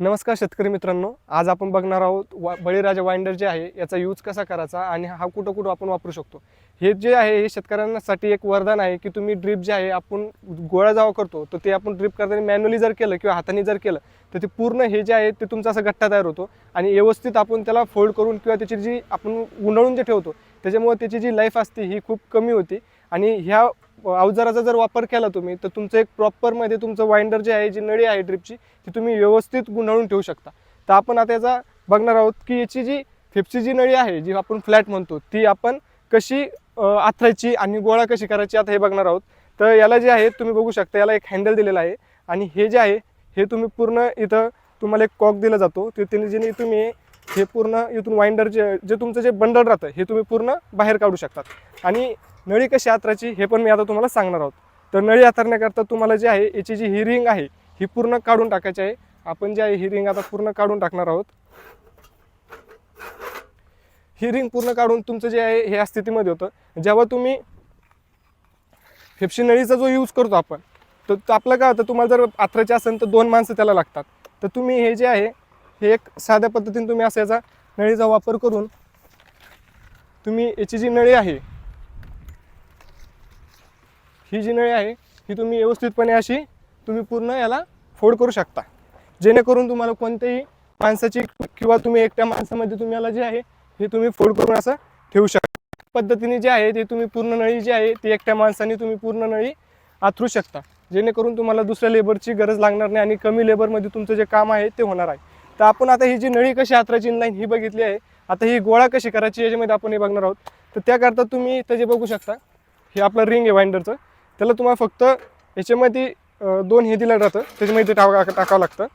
नमस्कार शेतकरी मित्रांनो आज आपण बघणार आहोत वा बळीराजा वाइंडर जे आहे याचा यूज कसा करायचा आणि हा कुठं कुठं आपण वापरू शकतो. हे जे आहे हे शेतकऱ्यांसाठी एक वरदान आहे की तुम्ही ड्रीप जे आहे आपण गोळा जावा करतो तर ते आपण ड्रीप करताना मॅन्युअली जर केलं किंवा हाताने जर केलं तर ते पूर्ण हे जे आहे ते तुमचा असा गट्टा तयार होतो आणि व्यवस्थित आपण त्याला फोल्ड करून किंवा त्याची जी आपण उन्हाळून जे ठेवतो त्याच्यामुळे त्याची जी लाईफ असते ही खूप कमी होती. आणि ह्या अवजाराचा जर वापर केला तुम्ही तर तुमचं एक प्रॉपरमध्ये तुमचं वाइंडर जे आहे जी नळी आहे ड्रिपची ती तुम्ही व्यवस्थित गुंडाळून ठेवू शकता. तर आपण आता याचा बघणार आहोत की याची जी फिपची जी नळी आहे जी आपण फ्लॅट म्हणतो ती आपण कशी आथरायची आणि गोळा कशी करायची आता हे बघणार आहोत. तर याला जे आहे तुम्ही बघू शकता याला एक हँडल दिलेला आहे. आणि हे जे आहे हे तुम्ही पूर्ण इथं तुम्हाला एक कॉक दिला जातो. ते त्याने तुम्ही हे पूर्ण इथून वाइंडर जे जे तुमचं जे बंडल राहतं हे तुम्ही पूर्ण बाहेर काढू शकतात. आणि नळी कशी हातरायची हे पण मी आता तुम्हाला सांगणार आहोत. तर नळी आतरण्याकरता तुम्हाला जे आहे याची जी ही रिंग आहे ही पूर्ण काढून टाकायची आहे. आपण जे आहे ही रिंग आता पूर्ण काढून टाकणार आहोत. ही रिंग पूर्ण काढून तुमचं जे आहे हे या स्थितीमध्ये होतं. जेव्हा तुम्ही हेपशी नळीचा जो यूज करतो आपण तर तो आपलं काय होतं तुम्हाला जर आथरायचे असेल तर दोन माणसं त्याला लागतात. तर तुम्ही हे जे आहे हे एक साध्या पद्धतीने तुम्ही असं याचा नळीचा वापर करून तुम्ही याची जी नळी आहे ही जी नळी आहे ही तुम्ही व्यवस्थितपणे अशी तुम्ही पूर्ण याला फोड करू शकता. जेणेकरून तुम्हाला कोणत्याही माणसाची किंवा तुम्ही एकट्या माणसामध्ये तुम्ही याला जे आहे हे तुम्ही फोड करून असं ठेवू शकता. पद्धतीने जे आहे ते तुम्ही पूर्ण नळी जी आहे ती एकट्या माणसाने तुम्ही पूर्ण नळी आथरू शकता. जेणेकरून तुम्हाला दुसऱ्या लेबरची गरज लागणार नाही आणि कमी लेबरमध्ये तुमचं जे काम आहे ते होणार आहे. तर आपण आता ही जी नळी कशी आथरायची इनलाईन ही बघितली आहे. आता ही गोळा कशी करायची याच्यामध्ये आपण हे बघणार आहोत. तर त्याकरता तुम्ही इथं जे बघू शकता हे आपलं रिंग आहे वाइंडरचं त्याला तुम्हाला फक्त याच्यामध्ये दोन हे दिलं जातं. त्याच्यामध्ये ते टाका टाकावं लागतं.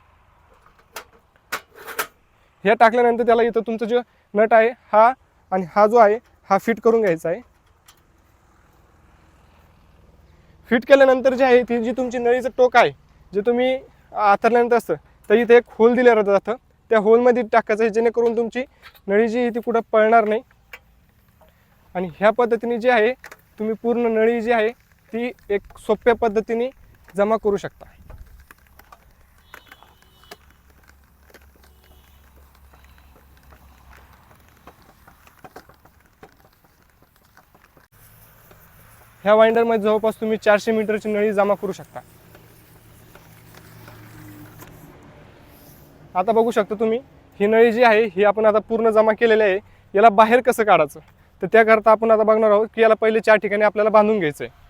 हे टाकल्यानंतर त्याला इथं तुमचं जो नट आहे हा आणि हा जो आहे हा फिट करून घ्यायचा आहे. फिट केल्यानंतर जे आहे ती जी तुमची नळीचं टोक आहे जे तुम्ही आथरल्यानंतर असतं तर इथे एक होल दिलं जातं. त्या होलमध्ये टाकायचं आहे जेणेकरून तुमची नळी जी आहे ती कुठं पळणार नाही. आणि ह्या पद्धतीने जी आहे तुम्ही पूर्ण नळी जी आहे ती एक सोप्या पद्धतीने जमा करू शकता. ह्या वाइंडरमध्ये जवळपास तुम्ही चारशे मीटरची नळी जमा करू शकता. आता बघू शकता तुम्ही ही नळी जी आहे ही आपण आता पूर्ण जमा केलेली आहे. याला बाहेर कसं काढायचं? तर त्याकरता आपण आता बघणार आहोत की याला पहिले चार ठिकाणी आपल्याला बांधून घ्यायचं आहे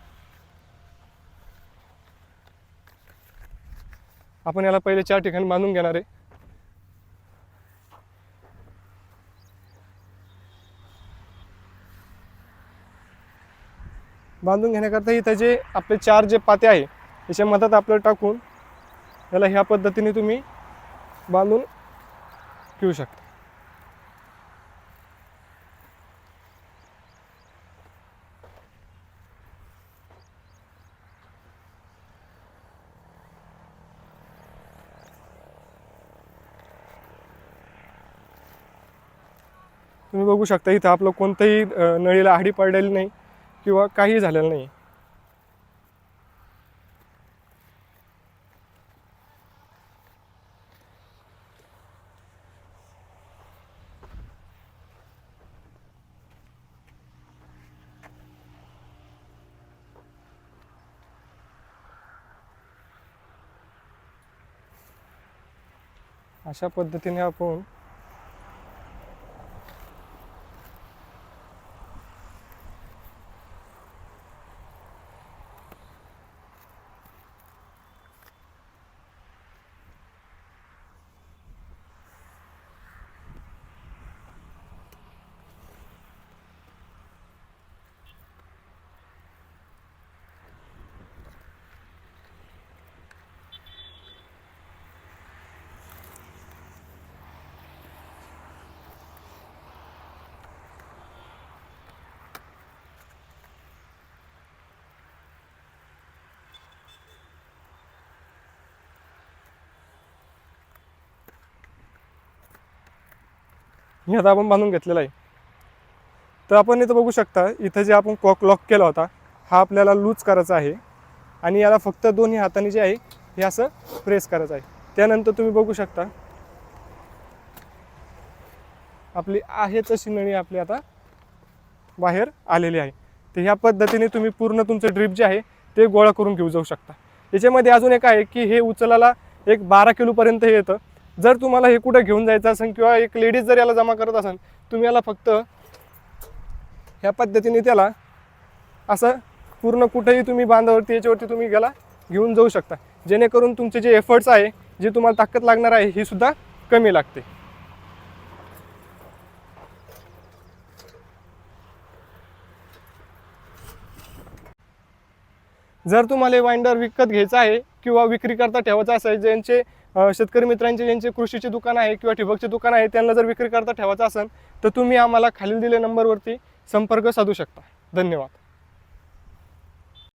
आपण याला पहिले चार ठिकाणी बांधून घेणार आहे. बांधून घेण्याकरता इथं जे आपले चार जे पाते आहे याच्या मधात आपलं टाकून याला ह्या पद्धतीने तुम्ही बांधून घेऊ शकता. तुम्ही बघू शकता इथं आपलं कोणतंही नळीला आडी पडलेली नाही किंवा काही झालेलं नाही. अशा पद्धतीने आपण हे आता आपण बांधून घेतलेला आहे. तर आपण इथं बघू शकता इथं जे आपण कॉक लॉक केला होता हा आपल्याला लूज करायचा आहे. आणि याला फक्त दोन्ही हाताने जे आहे हे असं प्रेस करायचं आहे. त्यानंतर तुम्ही बघू शकता आपली आहे तशी नळी आपली आता बाहेर आलेली आहे. तर ह्या पद्धतीने तुम्ही पूर्ण तुमचं ड्रीप जे आहे ते गोळा करून घेऊ जाऊ शकता. याच्यामध्ये अजून एक आहे की हे उचलाला एक बारा किलोपर्यंत हे येतं. जर तुम्हाला हे कुठं घेऊन जायचं असेल किंवा एक लेडीज जर याला जमा करत असेल तुम्ही याला फक्त ह्या पद्धतीने त्याला असं पूर्ण कुठेही तुम्ही बांधावरती याच्यावरती तुम्ही याला घेऊन जाऊ शकता. जेणेकरून तुमचे जे एफर्ट्स आहे जे तुम्हाला ताकद लागणार आहे ही सुद्धा कमी लागते. जर तुम्हाला वाइंडर विकत घ्यायचं आहे किंवा विक्री करता ठेवायचं असेल ज्यांचे शेतकरी मित्रांचे ज्यांचे कृषीचे दुकान आहे किंवा ठिबकचे दुकान आहे त्यांना जर विक्री करता ठेवायचं असेल तर तुम्ही आम्हाला खालील दिलेल्या नंबरवरती संपर्क साधू शकता. धन्यवाद.